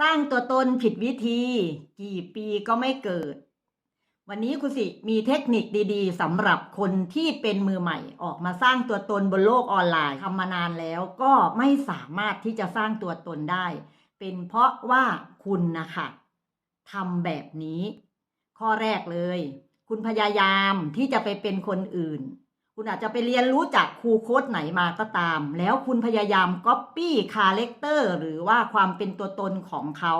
สร้างตัวตนผิดวิธี กี่ปีก็ไม่เกิด วันนี้คุณสิมีเทคนิคดีๆสำหรับคนที่เป็นมือใหม่ออกมาสร้างตัวตนบนโลกออนไลน์ทำมานานแล้วก็ไม่สามารถที่จะสร้างตัวตนได้ เป็นเพราะว่าคุณนะคะทำแบบนี้ ข้อแรกเลย คุณพยายามที่จะไปเป็นคนอื่น คุณอาจจะไปเรียนรู้จากครูโค้ดไหนมาก็ตาม แล้วคุณพยายามก๊อปปี้คาแรคเตอร์หรือว่าความเป็นตัวตนของเขา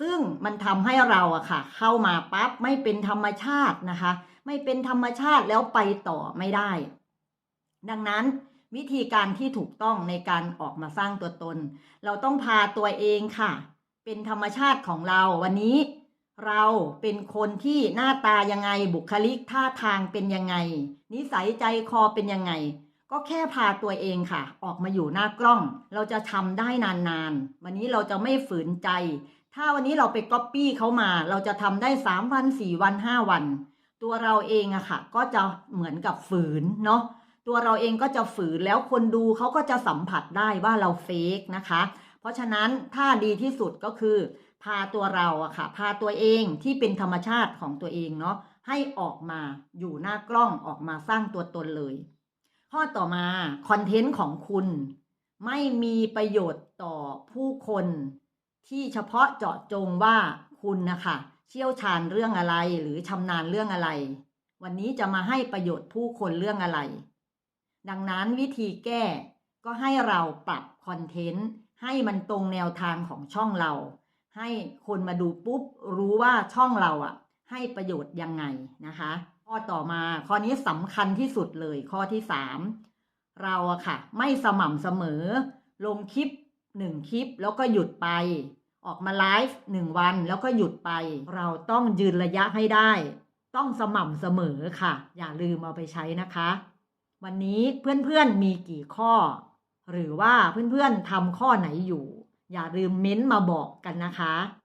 ซึ่งมันทำให้เราอะค่ะ เข้ามาปั๊บไม่เป็นธรรมชาตินะคะ ไม่เป็นธรรมชาติแล้วไปต่อไม่ได้ ดังนั้นวิธีการที่ถูกต้องในการออกมาสร้างตัวตน เราต้องพาตัวเองค่ะ เป็นธรรมชาติของเราวันนี้ เราเป็นคนที่หน้าตายังไงบุคลิกท่าทางเป็นยังไง นิสัยใจคอเป็นยังไง ก็แค่พาตัวเองค่ะ ออกมาอยู่หน้ากล้อง เราจะทำได้นานๆ วันนี้เราจะไม่ฝืนใจ ถ้าวันนี้เราไปก๊อปปี้เขามา เราจะทำได้สามวันสี่วันห้าวัน ตัวเราเองอะค่ะ ก็จะเหมือนกับฝืนเนาะตัวเราเองก็จะฝืนแล้วคนดูเขาก็จะสัมผัสได้ว่าเราเฟกนะคะ เพราะฉะนั้นถ้าดีที่สุดก็คือ พาตัวเราอะค่ะ พาตัวเองที่เป็นธรรมชาติของตัวเองเนาะให้ออกมาอยู่หน้ากล้องออกมาสร้างตัวตนเลย ข้อต่อมาคอนเทนต์ของคุณ ไม่มีประโยชน์ต่อผู้คน ที่เฉพาะเจาะจงว่าคุณนะคะเชี่ยวชาญเรื่องอะไรหรือชำนาญเรื่องอะไร วันนี้จะมาให้ประโยชน์ผู้คนเรื่องอะไร ดังนั้นวิธีแก้ก็ให้เราปรับคอนเทนต์ให้มันตรงแนวทางของช่องเรา ให้คนมาดูปุ๊บรู้ว่าช่องเราอะให้ประโยชน์ยังไงนะคะ ข้อต่อมาข้อนี้สำคัญที่สุดเลยข้อที่สามเราอะค่ะ ไม่สม่ำเสมอ ลงคลิปหนึ่งคลิปแล้วก็หยุดไป ออกมาไลฟ์หนึ่งวันแล้วก็หยุดไป เราต้องยืนระยะให้ได้ ต้องสม่ำเสมอค่ะ อย่าลืมเอาไปใช้นะคะ วันนี้เพื่อนๆมีกี่ข้อ หรือว่าเพื่อนๆทำข้อไหนอยู่ อย่าลืมเม้นต์มาบอกกันนะคะ